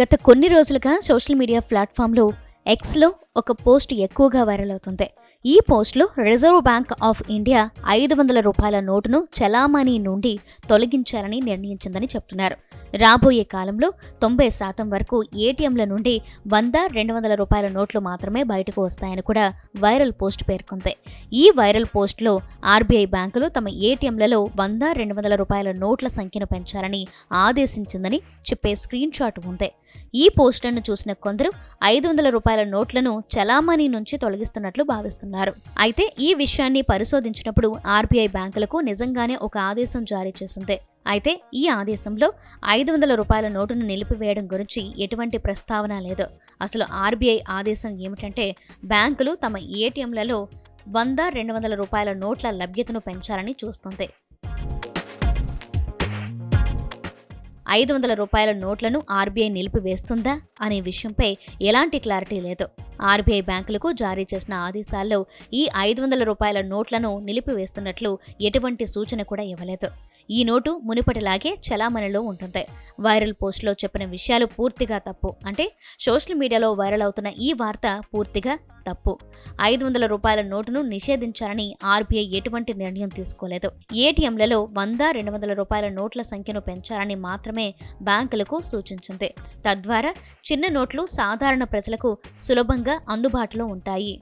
గత కొన్ని రోజులుగా సోషల్ మీడియా ప్లాట్ఫామ్లో ఎక్స్లో ఒక పోస్ట్ ఎక్కువగా వైరల్ అవుతుంది. ఈ పోస్టులో రిజర్వ్ బ్యాంక్ ఆఫ్ ఇండియా ఐదు వందల రూపాయల నోటును చలామణి నుండి తొలగించాలని నిర్ణయించిందని చెప్తున్నారు. రాబోయే కాలంలో తొంభై శాతం వరకు ఏటీఎంల నుండి వంద రెండు వందల రూపాయల నోట్లు మాత్రమే బయటకు వస్తాయని కూడా వైరల్ పోస్ట్ పేర్కొంది. ఈ వైరల్ పోస్ట్లో ఆర్బీఐ బ్యాంకులు తమ ఏటీఎంలలో వంద రెండు వందల రూపాయల నోట్ల సంఖ్యను పెంచాలని ఆదేశించిందని చెప్పే స్క్రీన్ షాట్ ఉంది. ఈ పోస్టులను చూసిన కొందరు ఐదు వందల రూపాయల నోట్లను చలామణి నుంచి తొలగిస్తున్నట్లు భావిస్తున్నారు. అయితే ఈ విషయాన్ని పరిశోధించినప్పుడు ఆర్బీఐ బ్యాంకులకు నిజంగానే ఒక ఆదేశం జారీ చేసింది. అయితే ఈ ఆదేశంలో ఐదు వందల రూపాయల నోటును నిలిపివేయడం గురించి ఎటువంటి ప్రస్తావన లేదు. అసలు ఆర్బీఐ ఆదేశం ఏమిటంటే బ్యాంకులు తమ ఏటీఎంలలో వంద రెండు వందల రూపాయల నోట్ల లభ్యతను పెంచాలని చూస్తుంది. ఐదు వందల రూపాయల నోట్లను ఆర్బీఐ నిలిపివేస్తుందా అనే విషయంపై ఎలాంటి క్లారిటీ లేదు. ఆర్బీఐ బ్యాంకులకు జారీ చేసిన ఆదేశాల్లో ఈ ఐదు వందల రూపాయల నోట్లను నిలిపివేస్తున్నట్లు ఎటువంటి సూచన కూడా ఇవ్వలేదు. ఈ నోటు మునుపటిలాగే చలామణిలో ఉంటుంది వైరల్ పోస్టులో చెప్పిన విషయాలు పూర్తిగా తప్పు. అంటే సోషల్ మీడియాలో వైరల్ అవుతున్న ఈ వార్త పూర్తిగా తప్పు. ఐదు వందల రూపాయల నోటును నిషేధించాలని ఆర్బీఐ ఎటువంటి నిర్ణయం తీసుకోలేదు. ఏటీఎంలలో వంద రెండు వందల రూపాయల నోట్ల సంఖ్యను పెంచాలని మాత్రమే బ్యాంకులకు సూచించింది. తద్వారా చిన్న నోట్లు సాధారణ ప్రజలకు సులభంగా అందుబాటులో ఉంటాయి.